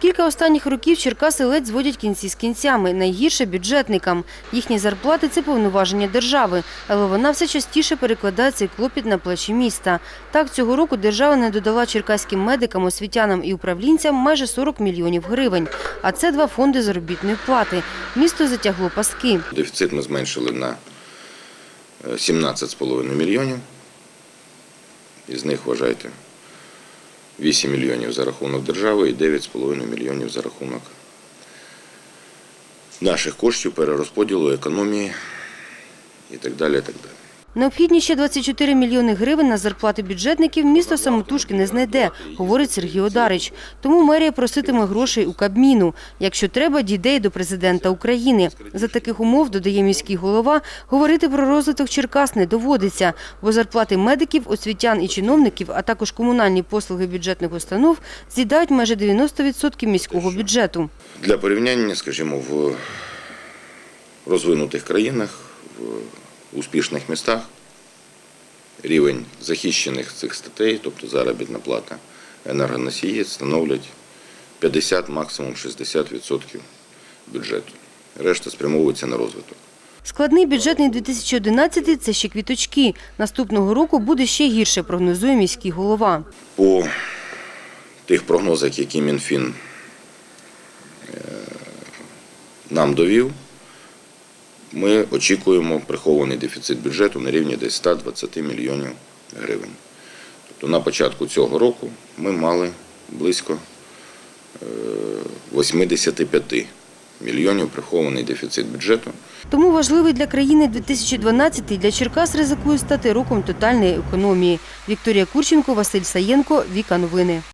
Кілька останніх років Черкаси ледь зводять кінці з кінцями. Найгірше бюджетникам. Їхні зарплати – це повноваження держави, але вона все частіше перекладає цей клопіт на плечі міста. Так, цього року держава не додала черкаським медикам, освітянам і управлінцям майже 40 мільйонів гривень. А це два фонди заробітної плати. Місто затягло паски. Дефіцит ми зменшили на е, 17,5 мільйонів. Із них, вважайте, 8 мільйонів за рахунок держави і 9,5 мільйонів за рахунок наших коштів, перерозподілу, економії і так далі. І так далі. Необхідні ще 24 мільйони гривень на зарплати бюджетників місто самотужки не знайде, говорить Сергій Одарич. Тому мерія проситиме грошей у Кабміну. Якщо треба, дійде до президента України. За таких умов, додає міський голова, говорити про розвиток Черкас не доводиться, бо зарплати медиків, освітян і чиновників, а також комунальні послуги бюджетних установ з'їдають майже 90% міського бюджету. Для порівняння, скажімо, в розвинутих країнах, в успішних містах рівень захищених цих статей, тобто заробітна плата енергоносії, становлять 50, максимум 60% бюджету. Решта спрямовується на розвиток. Складний бюджетний 2011 – це ще квіточки. Наступного року буде ще гірше, прогнозує міський голова. По тих прогнозах, які Мінфін е, нам довів, ми очікуємо прихований дефіцит бюджету на рівні десь 120 мільйонів гривень. Тобто на початку цього року ми мали близько е, 85 мільйонів прихований дефіцит бюджету. Тому важливий для країни 2012-й для Черкас ризикує стати роком тотальної економії. Вікторія Курченко, Василь Саєнко, Віка Новини.